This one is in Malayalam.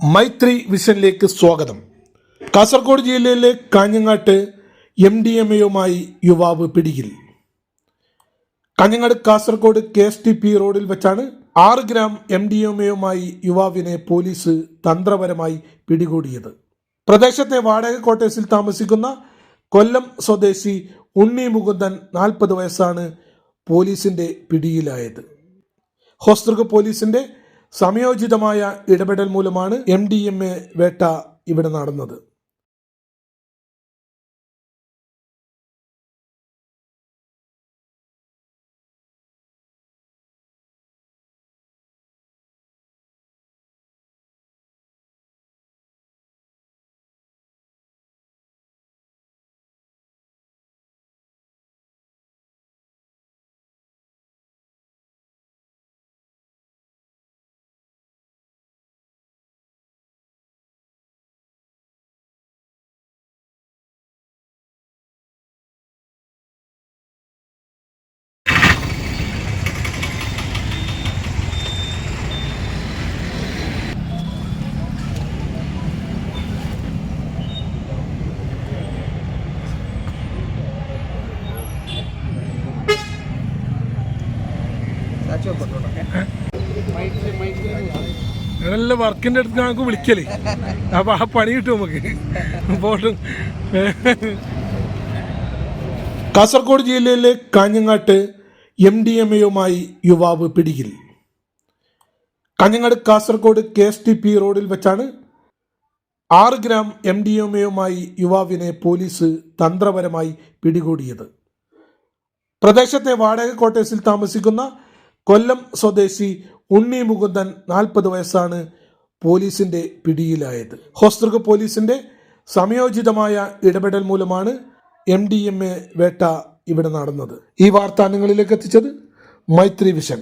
മൈത്രി വിഷനിലേക്ക് സ്വാഗതം. കാസർഗോഡ് ജില്ലയിലെ കാഞ്ഞങ്ങാട്ട് എം ഡി എം എയുമായി യുവാവ് പിടിയിൽ. Kanhangad Kasaragod K S T P റോഡിൽ വെച്ചാണ് ആറ് ഗ്രാം എം ഡി എം എയുമായി യുവാവിനെ പോലീസ് തന്ത്രപരമായി പിടികൂടിയത്. പ്രദേശത്തെ വാടക ക്വാർട്ടേഴ്സിൽ താമസിക്കുന്ന കൊല്ലം സ്വദേശി ഉണ്ണി മുകുന്ദൻ നാൽപ്പത് വയസ്സാണ് പോലീസിന്റെ പിടിയിലായത്. ഹോസ്തൃക പോലീസിന്റെ സമയോചിതമായ ഇടപെടൽ മൂലമാണ് എം ഡി എം എ വേട്ട ഇവിടെ നടന്നത്. നല്ല വർക്കിന്റെ അടുത്ത് ഞങ്ങൾക്ക് വിളിക്കലേ. അപ്പൊ ആ പണി കിട്ടും നമുക്ക്. പോട്ടും കാസർഗോഡ് ജില്ലയിലെ കാഞ്ഞങ്ങാട്ട് എം ഡി എം എയുമായി യുവാവ് പിടിയിൽ. Kanhangad Kasaragod K S T P റോഡിൽ വെച്ചാണ് ആറ് ഗ്രാം എം ഡി എം എയുമായി യുവാവിനെ പോലീസ് തന്ത്രപരമായി പിടികൂടിയത്. പ്രദേശത്തെ വാടക ക്വാർട്ടേഴ്സിൽ താമസിക്കുന്ന കൊല്ലം സ്വദേശി ഉണ്ണി മുകുന്ദൻ നാൽപ്പത് വയസ്സാണ് പോലീസിന്റെ പിടിയിലായത്. ഹോസ്തൃക പോലീസിന്റെ സമയോചിതമായ ഇടപെടൽ മൂലമാണ് എം ഡി എം എ വേട്ട ഇവിടെ നടന്നത്. ഈ വാർത്ത നിങ്ങളിലേക്ക് എത്തിച്ചത് മൈത്രി വിഷൻ